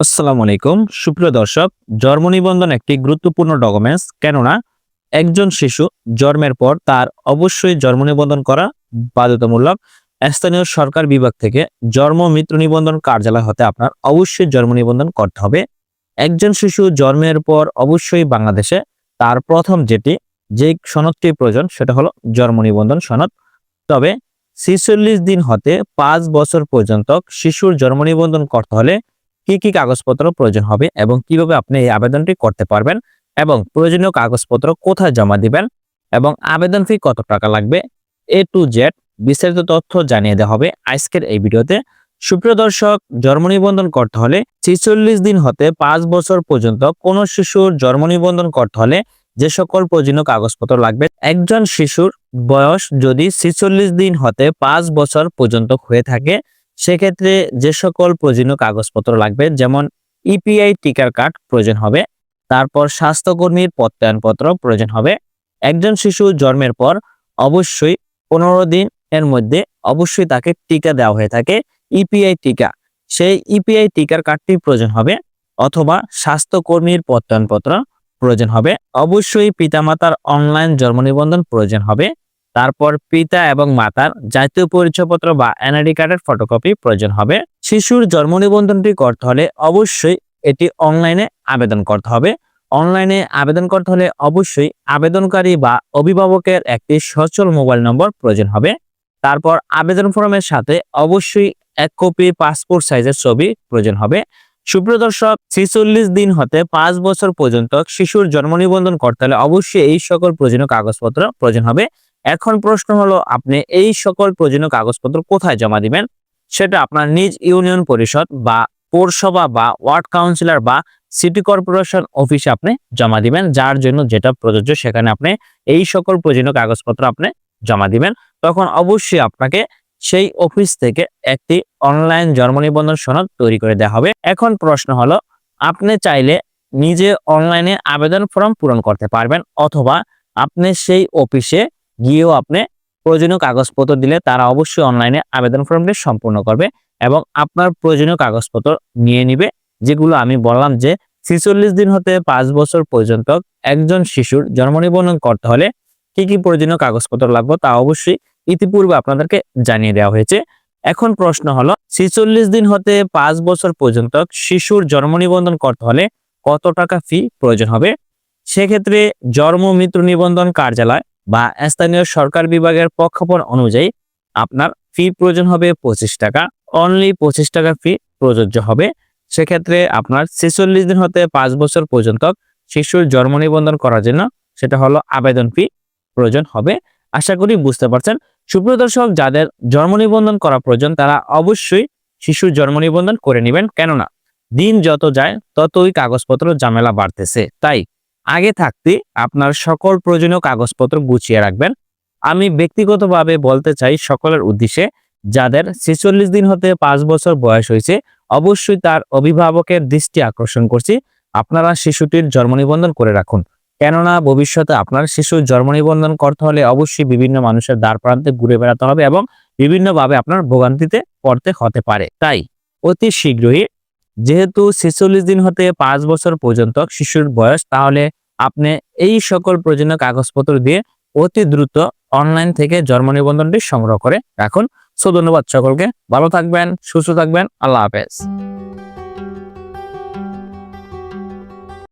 আসসালামু আলাইকুম। সুপ্রিয় দর্শক জন্ম নিবন্ধন একটি গুরুত্বপূর্ণ ডকুমেন্টস কেননা একজন শিশু জন্মের পর তার অবশ্যই জন্ম নিবন্ধন করা বাধ্যতামূলক। স্থানীয় সরকার বিভাগ থেকে জন্ম মিত্র নিবন্ধন কার্যালয় হতে আপনার অবশ্যই জন্ম নিবন্ধন করতে হবে। একজন শিশু জন্মের পর অবশ্যই বাংলাদেশে তার প্রথম যেটি, যে সনদটি প্রয়োজন, সেটা হলো জন্ম নিবন্ধন সনদ। তবে ছিচল্লিশ দিন হতে পাঁচ বছর পর্যন্ত শিশুর জন্ম নিবন্ধন করতে হলে কি কি কাগজপত্র প্রয়োজন হবে এবং কীভাবে আপনি এই আবেদনটি করতে পারবেন এবং প্রয়োজনীয় কাগজপত্র কোথায় জমা দিবেন এবং আবেদন ফি কত টাকা লাগবে এ টু জেড বিস্তারিত তথ্য জানিয়ে দেওয়া হবে আজকের এই ভিডিওতে। সুপ্রিয় দর্শক, জন্ম নিবন্ধন করতে হলে ছিচল্লিশ দিন হতে পাঁচ বছর পর্যন্ত কোন শিশুর জন্ম নিবন্ধন করতে হলে যে সকল প্রয়োজনীয় কাগজপত্র লাগবে, একজন শিশুর বয়স যদি ছিচল্লিশ দিন হতে পাঁচ বছর পর্যন্ত হয়ে থাকে সেক্ষেত্রে যে সকল প্রয়োজনীয় কাগজপত্র লাগবে, যেমন ইপিআই টিকার কার্ড প্রয়োজন হবে, তারপর স্বাস্থ্যকর্মীর প্রত্যয়নপত্র প্রয়োজন হবে। একজন শিশু জন্মের পর অবশ্যই পনেরো দিন এর মধ্যে অবশ্যই তাকে টিকা দেওয়া হয়ে থাকে ইপিআই টিকা। সেই ইপিআই টিকার কার্ডটি প্রয়োজন হবে অথবা স্বাস্থ্যকর্মীর প্রত্যয়নপত্র প্রয়োজন হবে। অবশ্যই পিতামাতার অনলাইন জন্ম নিবন্ধন প্রয়োজন হবে। তারপর পিতা এবং মাতার জাতীয় পরিচয়পত্র বা এনআইডি কার্ডের ফটোকপি প্রয়োজন হবে। শিশুর জন্ম নিবন্ধনটি করতে হলে অবশ্যই এটি অনলাইনে আবেদন করতে হবে। অনলাইনে আবেদন করতে হলে অবশ্যই আবেদনকারী বা অভিভাবকের একটি সচল মোবাইল নম্বর প্রয়োজন হবে। তারপর আবেদন ফর্মের সাথে অবশ্যই এক কপি পাসপোর্ট সাইজের ছবি প্রয়োজন হবে। সুপ্রিয় দর্শক, ছিচল্লিশ দিন হতে পাঁচ বছর পর্যন্ত শিশুর জন্ম নিবন্ধন করতে হলে অবশ্যই এই সকল প্রয়োজনীয় কাগজপত্র প্রয়োজন হবে। এখন প্রশ্ন হলো, আপনি এই সকল প্রয়োজনীয় কাগজপত্র কোথায় জমা দিবেন? সেটা আপনার নিজ ইউনিয়ন পরিষদ বা পৌরসভা বা ওয়ার্ড কাউন্সিলর বা সিটি কর্পোরেশন অফিসে আপনি জমা দিবেন, যার জন্য যেটা প্রযোজ্য সেখানে আপনি এই সকল প্রয়োজনীয় কাগজপত্র আপনি জমা দিবেন। তখন অবশ্যই আপনাকে সেই অফিস থেকে একটি অনলাইন জন্ম নিবন্ধন সনদ তৈরি করে দেওয়া হবে। এখন প্রশ্ন হলো, আপনি চাইলে নিজে অনলাইনে আবেদন ফর্ম পূরণ করতে পারবেন, অথবা আপনি সেই অফিসে গিয়েও আপনি প্রয়োজনীয় কাগজপত্র দিলে তারা অবশ্যই অনলাইনে আবেদন ফর্মটি সম্পূর্ণ করবে এবং আপনার প্রয়োজনীয় কাগজপত্র নিয়ে নিবে, যেগুলো আমি বললাম যে ছিচল্লিশ দিন হতে পাঁচ বছর পর্যন্ত একজন শিশুর জন্ম নিবন্ধন করতে হলে কি কি প্রয়োজনীয় কাগজপত্র লাগবে তা অবশ্যই ইতিপূর্বে আপনাদেরকে জানিয়ে দেওয়া হয়েছে। এখন প্রশ্ন হলো, ছিচল্লিশ দিন হতে পাঁচ বছর পর্যন্ত শিশুর জন্ম নিবন্ধন করতে হলে কত টাকা ফি প্রয়োজন হবে? সেক্ষেত্রে জন্ম মৃত্যু নিবন্ধন কার্যালয় বা স্থানীয় সরকার বিভাগের পক্ষপণ অনুযায়ী আপনার ফি প্রয়োজন হবে পঁচিশ টাকা অনলি পঁচিশ টাকা ফি প্রযোজ্য হবে। সেক্ষেত্রে আপনার ছেচল্লিশ দিন হতে পাঁচ বছর পর্যন্ত শিশুর জন্ম নিবন্ধন করার জন্য সেটা হলো আবেদন ফি প্রয়োজন হবে। আশা করি বুঝতে পারছেন। সুপ্রিয় দর্শক, যাদের জন্ম নিবন্ধন করা প্রয়োজন, তারা অবশ্যই শিশুর জন্ম নিবন্ধন করে নেবেন। কেননা দিন যত যায়, ততই কাগজপত্র ঝামেলা বাড়তেছে। তাই আগে থাকতে আপনার সকল প্রয়োজনীয় কাগজপত্র গুছিয়ে রাখবেন। আমি ব্যক্তিগতভাবে বলতে চাই সকলের উদ্দেশ্যে, যাদের ছেচল্লিশ দিন হতে পাঁচ বছর বয়স হয়েছে, অবশ্যই তার অভিভাবকের দৃষ্টি আকর্ষণ করছি। আপনারা শিশুটির জন্ম নিবন্ধন করে রাখুন। কেননা ভবিষ্যতে আপনার শিশুর জন্ম নিবন্ধন করতে হলে অবশ্যই বিভিন্ন মানুষের দ্বার প্রান্তে ঘুরে বেড়াতে হবে এবং বিভিন্নভাবে আপনার ভোগান্তিতে পড়তে হতে পারে। তাই অতি শীঘ্রই যেহেতু ছেচল্লিশ দিন হতে পাঁচ বছর পর্যন্ত শিশুর বয়স, তাহলে আপনি এই সকল প্রয়োজনীয় কাগজপত্র দিয়ে অতি দ্রুত অনলাইন থেকে জন্ম নিবন্ধনটি সংগ্রহ করে রাখুন। সো ধন্যবাদ সকলকে, ভালো থাকবেন, সুস্থ থাকবেন, আল্লাহ হাফেজ।